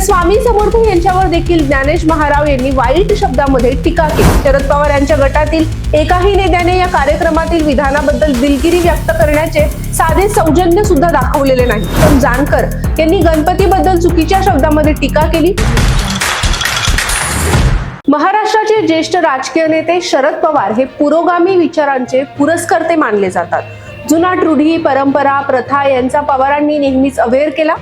स्वामी समर्थ यांच्यावर देखील ज्ञानेश महाराव यांनी वाईट शब्दामध्ये टीका केली. शरद पवार यांच्या गटातील एकाही नेत्याने या कार्यक्रमातील विधानाबद्दल दिलगिरी व्यक्त करण्याचे साधे सौजन्य सुद्धा दाखवलेले नाही. पण जानकर यांनी गणपतीबद्दल चुकीच्या शब्दामध्ये टीका केली. महाराष्ट्राचे ज्येष्ठ राजकीय नेते शरद पवार हे पुरोगामी विचारांचे पुरस्कर्ते मानले जातात. जुनाट रूढी परंपरा प्रथा यांचा पवारांनी नेहमीच अवेअर केला.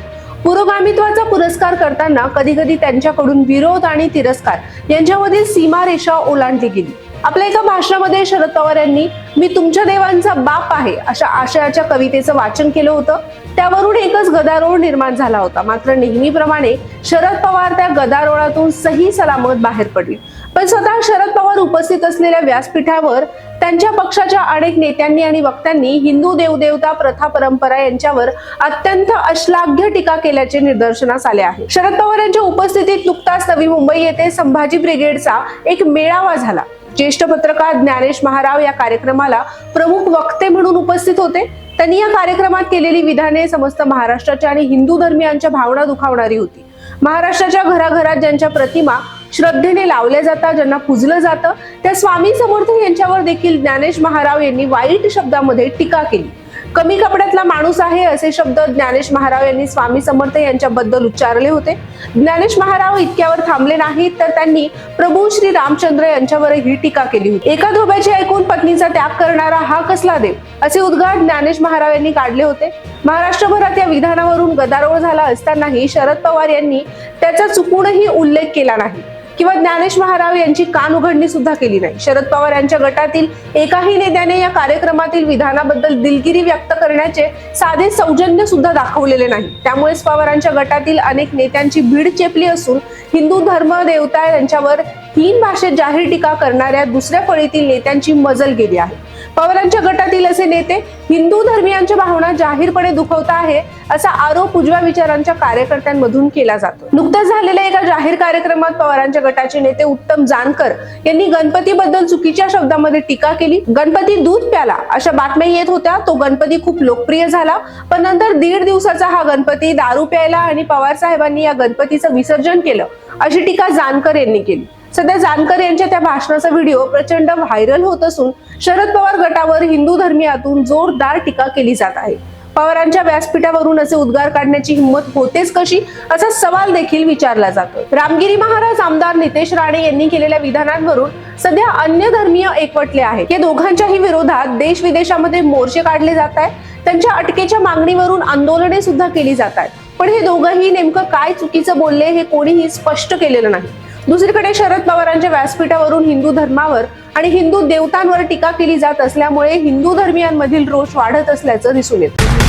पुरोगामित्वाचा पुरस्कार करताना कधी कधी त्यांच्याकडून विरोध आणि तिरस्कार यांच्यामधील सीमारेषा ओलांडली गेली. आपल्या एका भाषणामध्ये शरद पवार यांनी मी तुमच्या देवांचा बाप आहे अशा आशयाच्या कवितेचं वाचन केलं होतं. त्यावरून एकच गदारोळ निर्माण झाला होता. मात्र नेहमीप्रमाणे शरद पवार त्या गदारोळातून सही सलामत बाहेर पडले. पण स्वतः शरद पवार उपस्थित असलेल्या व्यासपीठावर त्यांच्या पक्षाच्या अनेक नेत्यांनी आणि वक्त्यांनी हिंदू देवदेवता प्रथा परंपरा यांच्यावर अत्यंत अश्लाघ्य टीका केल्याचे निदर्शनास आले आहे. शरद पवार यांच्या उपस्थितीत नुकताच नवी मुंबई येथे संभाजी ब्रिगेडचा एक मेळावा झाला. ज्येष्ठ पत्रकार ज्ञानेश महाराव या कार्यक्रमाला प्रमुख वक्ते म्हणून उपस्थित होते. त्यांनी या कार्यक्रमात केलेली विधाने समस्त महाराष्ट्राच्या आणि हिंदू धर्मियांच्या भावना दुखावणारी होती. महाराष्ट्राच्या घराघरात ज्यांच्या प्रतिमा श्रद्धेने लावल्या जातात ज्यांना पूजलं जातं. त्या स्वामी समर्थ यांच्यावर देखील ज्ञानेश महाराव यांनी वाईट शब्दामध्ये टीका केली. कमी कपड्यातला माणूस आहे असे शब्द ज्ञानेश महाराव यांनी स्वामी समर्थ यांच्याबद्दल उच्चारले होते. ज्ञानेश महाराव इतक्यावर थांबले नाहीत तर त्यांनी प्रभू श्री रामचंद्र यांच्यावरही टीका केली होती. एका धोब्याचे ऐकून पत्नीचा त्याग करणारा हा कसला देव? असे उद्गार ज्ञानेश महाराव यांनी काढले होते. महाराष्ट्रभरात या विधानावरून गदारोळ झाला असतानाही शरद पवार यांनी त्याचा चुकूनही उल्लेख केला नाही. किंवा ज्ञानेश महाराव यांची कान उघडणी सुद्धा केली नाही. शरद पवार यांच्या गटातील एकाही नेत्याने या कार्यक्रमातील विधानाबद्दल दिलगिरी व्यक्त करण्याचे साधे सौजन्य सुद्धा दाखवलेले नाही. त्यामुळेच पवारांच्या गटातील अनेक नेत्यांची भीड चेपली असून हिंदू धर्म देवता यांच्यावर हीन भाषेत जाहीर टीका करणाऱ्या दुसऱ्या फळीतील नेत्यांची मजल गेली आहे. पवारांच्या गटातील असे नेते हिंदू धर्मियांच्या भावना जाहीरपणे दुखवता आहे असा आरोप उजव्या विचारांच्या कार्यकर्त्यांमधून केला जातो. नुकत्याच झालेल्या एका जाहीर कार्यक्रमात पवारांच्या गटाचे नेते उत्तम जानकर यांनी गणपतीबद्दल चुकीच्या शब्दामध्ये टीका केली. गणपती दूध प्याला अशा बातम्या येत होत्या. तो गणपती खूप लोकप्रिय झाला. पण नंतर दीड दिवसाचा हा गणपती दारू प्यायला आणि पवार साहेबांनी या गणपतीचं विसर्जन केलं अशी टीका जानकर यांनी केली. सध्या जानकर यांच्या त्या भाषणाचा व्हिडिओ प्रचंड व्हायरल होत असून शरद पवार गटावर हिंदू धर्मियातून जोरदार टीका केली जात आहे. पवारांच्या व्यासपीठावरून असे उद्गार काढण्याची हिंमत होतेच कशी असा सवाल देखील विचारला जातो रामगिरी महाराज आमदार नितेश राणे यांनी केलेल्या विधानांवरून सध्या अन्य धर्मीय एकवटले आहेत. या दोघांच्याही विरोधात देश विदेशामध्ये मोर्चे काढले जात आहेत. त्यांच्या अटकेच्या मागणीवरून आंदोलने सुद्धा केली जात आहेत. पण हे दोघंही नेमकं काय चुकीचं बोलले हे कोणीही स्पष्ट केलेलं नाही. दुसरीकडे शरद पवारांच्या व्यासपीठावरून हिंदू धर्मावर आणि हिंदू देवतांवर टीका केली जात असल्यामुळे हिंदू धर्मियांमधील रोष वाढत असल्याचं दिसून येतं.